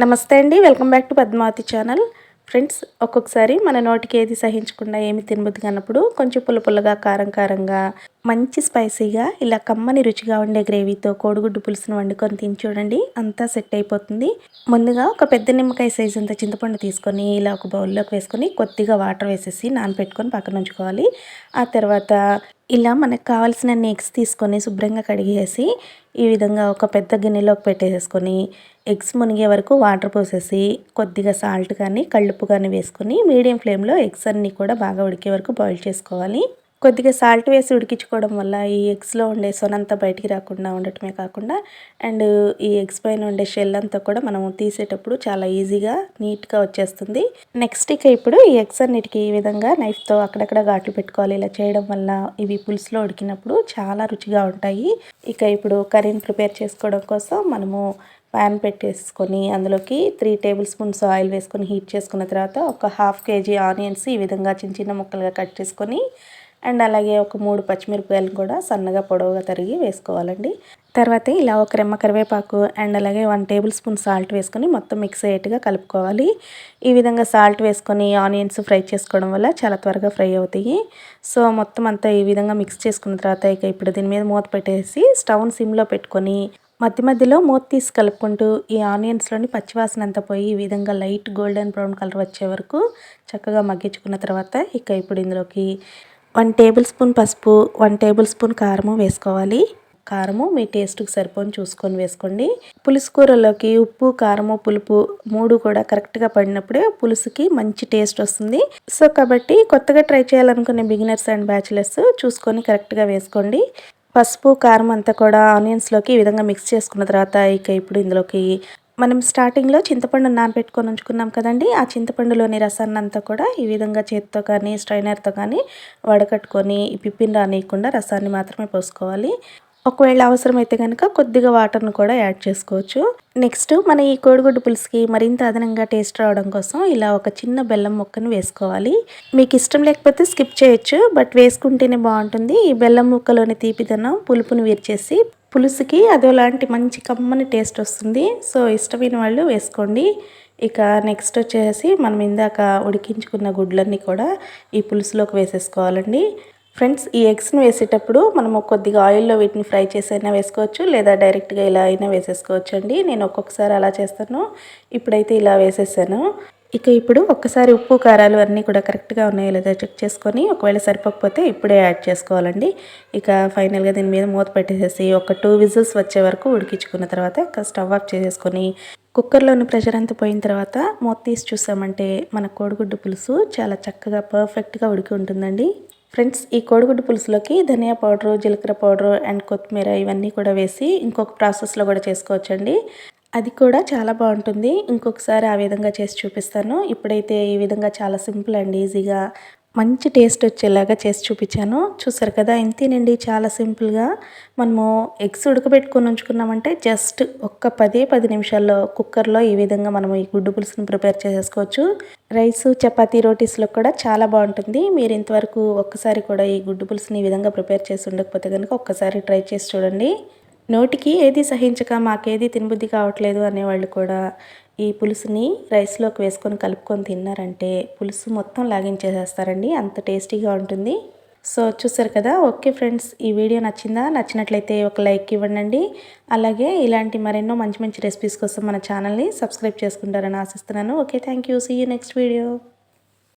నమస్తే అండి. Welcome back to Padmavathi channel. Friends ఒక్కొక్కసారి మన నోటికి ఏది సహించకుండా ఏమి తినబుద్ది కానప్పుడు కొంచెం పుల్ల పుల్లగా కారం కారంగా మంచి స్పైసీగా ఇలా కమ్మని రుచిగా ఉండే గ్రేవీతో కోడిగుడ్డు పులుసును వండుకొని తిని చూడండి. అంతా సెట్ అయిపోతుంది. ముందుగా ఒక పెద్ద నిమ్మకాయ సైజు అంత చింతపండు తీసుకొని ఇలా ఒక బౌల్లోకి వేసుకొని కొద్దిగా వాటర్ వేసేసి నానపెట్టుకొని పక్కన ఉంచుకోవాలి. ఆ తర్వాత ఇలా మనకు కావాల్సిన ఎగ్స్ తీసుకొని శుభ్రంగా కడిగేసి ఈ విధంగా ఒక పెద్ద గిన్నెలోకి పెట్టేసుకొని ఎగ్స్ మునిగే వరకు వాటర్ పోసేసి కొద్దిగా సాల్ట్ కానీ కళ్ళుప్పు కానీ వేసుకొని మీడియం ఫ్లేమ్లో ఎగ్స్ అన్నీ కూడా బాగా ఉడికే వరకు బాయిల్ చేసుకోవాలి. కొద్దిగా సాల్ట్ వేసి ఉడికించుకోవడం వల్ల ఈ ఎగ్స్లో ఉండే సొనంతా బయటికి రాకుండా ఉండటమే కాకుండా అండ్ ఈ ఎగ్స్ పైన ఉండే షెల్ అంతా కూడా మనం తీసేటప్పుడు చాలా ఈజీగా నీట్గా వచ్చేస్తుంది. నెక్స్ట్ ఇక ఇప్పుడు ఈ ఎగ్స్ అన్నిటికీ ఈ విధంగా నైఫ్తో అక్కడక్కడ ఘాట్లు పెట్టుకోవాలి. ఇలా చేయడం వల్ల ఇవి పులుసులో ఉడికినప్పుడు చాలా రుచిగా ఉంటాయి. ఇక ఇప్పుడు కర్రీని ప్రిపేర్ చేసుకోవడం కోసం మనము ప్యాన్ పెట్టేసుకొని అందులోకి త్రీ టేబుల్ స్పూన్స్ ఆయిల్ వేసుకొని హీట్ చేసుకున్న తర్వాత ఒక హాఫ్ కేజీ ఆనియన్స్ ఈ విధంగా చిన్న చిన్న ముక్కలుగా కట్ చేసుకొని అండ్ అలాగే ఒక మూడు పచ్చిమిరపకాయలు కూడా సన్నగా పొడవుగా తరిగి వేసుకోవాలండి. తర్వాత ఇలా ఒక రెమ్మ కరివేపాకు అండ్ అలాగే వన్ టేబుల్ స్పూన్ సాల్ట్ వేసుకొని మొత్తం మిక్స్ అయ్యేట్టుగా కలుపుకోవాలి. ఈ విధంగా సాల్ట్ వేసుకొని ఆనియన్స్ ఫ్రై చేసుకోవడం వల్ల చాలా త్వరగా ఫ్రై అవుతాయి. సో మొత్తం అంతా ఈ విధంగా మిక్స్ చేసుకున్న తర్వాత ఇక ఇప్పుడు దీని మీద మూత పెట్టేసి స్టవ్ని సిమ్లో పెట్టుకొని మధ్య మధ్యలో మూత తీసి కలుపుకుంటూ ఈ ఆనియన్స్లోని పచ్చివాసన అంతా పోయి ఈ విధంగా లైట్ గోల్డెన్ బ్రౌన్ కలర్ వచ్చే వరకు చక్కగా మగ్గించుకున్న తర్వాత ఇక ఇప్పుడు ఇందులోకి వన్ టేబుల్ స్పూన్ పసుపు వన్ టేబుల్ స్పూన్ కారము వేసుకోవాలి. కారము మీ టేస్ట్కి సరిపోని చూసుకొని వేసుకోండి. పులుసు కూరలోకి ఉప్పు కారము పులుపు మూడు కూడా కరెక్ట్గా పడినప్పుడే పులుసుకి మంచి టేస్ట్ వస్తుంది. సో కాబట్టి కొత్తగా ట్రై చేయాలనుకునే బిగినర్స్ అండ్ బ్యాచిలర్స్ చూసుకొని కరెక్ట్గా వేసుకోండి. పసుపు కారం అంతా కూడా ఆనియన్స్లోకి ఈ విధంగా మిక్స్ చేసుకున్న తర్వాత ఇక ఇప్పుడు ఇందులోకి మనం స్టార్టింగ్లో చింతపండు నానబెట్టుకొని ఉంచుకున్నాం కదండి. ఆ చింతపండులోని రసాన్ని అంతా కూడా ఈ విధంగా చేతితో కానీ స్ట్రైనర్తో కానీ వడకట్టుకొని పిప్పిని రానియకుండా రసాన్ని మాత్రమే పోసుకోవాలి. ఒకవేళ అవసరమైతే కనుక కొద్దిగా వాటర్ను కూడా యాడ్ చేసుకోవచ్చు. నెక్స్ట్ మన ఈ కోడిగుడ్డు పులుసుకి మరింత అదనంగా టేస్ట్ రావడం కోసం ఇలా ఒక చిన్న బెల్లం ముక్కను వేసుకోవాలి. మీకు ఇష్టం లేకపోతే స్కిప్ చేయొచ్చు బట్ వేసుకుంటేనే బాగుంటుంది. ఈ బెల్లం ముక్కలోని తీపిదనం పులుపును వీర్చేసి పులుసుకి అదోలాంటి మంచి కమ్మని టేస్ట్ వస్తుంది. సో ఇష్టమైన వాళ్ళు వేసుకోండి. ఇక నెక్స్ట్ వచ్చేసి మనం ఇందాక ఉడికించుకున్న గుడ్లన్నీ కూడా ఈ పులుసులోకి వేసేసుకోవాలండి. ఫ్రెండ్స్ ఈ ఎగ్స్ని వేసేటప్పుడు మనము కొద్దిగా ఆయిల్లో వీటిని ఫ్రై చేసి అయినా వేసుకోవచ్చు లేదా డైరెక్ట్గా ఇలా అయినా వేసేసుకోవచ్చు అండి. నేను ఒక్కొక్కసారి అలా చేస్తాను. ఇప్పుడైతే ఇలా వేసేసాను. ఇక ఇప్పుడు ఒక్కసారి ఉప్పు కారాలు అన్నీ కూడా కరెక్ట్గా ఉన్నాయో లేదా చెక్ చేసుకొని ఒకవేళ సరిపోకపోతే ఇప్పుడే యాడ్ చేసుకోవాలండి. ఇక ఫైనల్గా దీని మీద మూత పెట్టేసేసి ఒక టూ విజిల్స్ వచ్చే వరకు ఉడికించుకున్న తర్వాత స్టవ్ ఆఫ్ చేసేసుకొని కుక్కర్లోని ప్రెషర్ అంతా పోయిన తర్వాత మూత తీసి చూసామంటే మన కోడిగుడ్డు పులుసు చాలా చక్కగా పర్ఫెక్ట్గా ఉడికి ఉంటుందండి. ఫ్రెండ్స్ ఈ కోడిగుడ్డు పులుసులోకి ధనియా పౌడరు జీలకర్ర పౌడరు అండ్ కొత్తిమీర ఇవన్నీ కూడా వేసి ఇంకొక ప్రాసెస్లో కూడా చేసుకోవచ్చండి. అది కూడా చాలా బాగుంటుంది. ఇంకొకసారి ఆ విధంగా చేసి చూపిస్తాను. ఇప్పుడైతే ఈ విధంగా చాలా సింపుల్ అండ్ ఈజీగా మంచి టేస్ట్ వచ్చేలాగా చేసి చూపించాను. చూసారు కదా ఇంతేనండి చాలా సింపుల్గా మనము ఎగ్స్ ఉడకబెట్టుకొని ఉంచుకున్నామంటే జస్ట్ ఒక్క పదే పది నిమిషాల్లో కుక్కర్లో ఈ విధంగా మనము ఈ గుడ్డు పులుసును ప్రిపేర్ చేసేసుకోవచ్చు. రైస్ చపాతీ రోటీస్లో కూడా చాలా బాగుంటుంది. మీరు ఇంతవరకు ఒక్కసారి కూడా ఈ గుడ్డు పులుసుని ఈ విధంగా ప్రిపేర్ చేసి ఉండకపోతే కనుక ఒక్కసారి ట్రై చేసి చూడండి. నోటికి ఏది సహించక మాకేది తినబుద్ధి కావట్లేదు అనేవాళ్ళు కూడా ఈ పులుసుని రైస్లోకి వేసుకొని కలుపుకొని తిన్నారంటే పులుసు మొత్తం లాగించేసేస్తారండి. అంత టేస్టీగా ఉంటుంది. సో చూసారు కదా? ఓకే ఫ్రెండ్స్ ఈ వీడియో నచ్చిందా? నచ్చినట్లయితే ఒక లైక్ ఇవ్వండి అలాగే ఇలాంటి మరెన్నో మంచి మంచి రెసిపీస్ కోసం మన ఛానల్ని సబ్స్క్రైబ్ చేసుకుంటారని ఆశిస్తున్నాను. Okay thank you. See you next video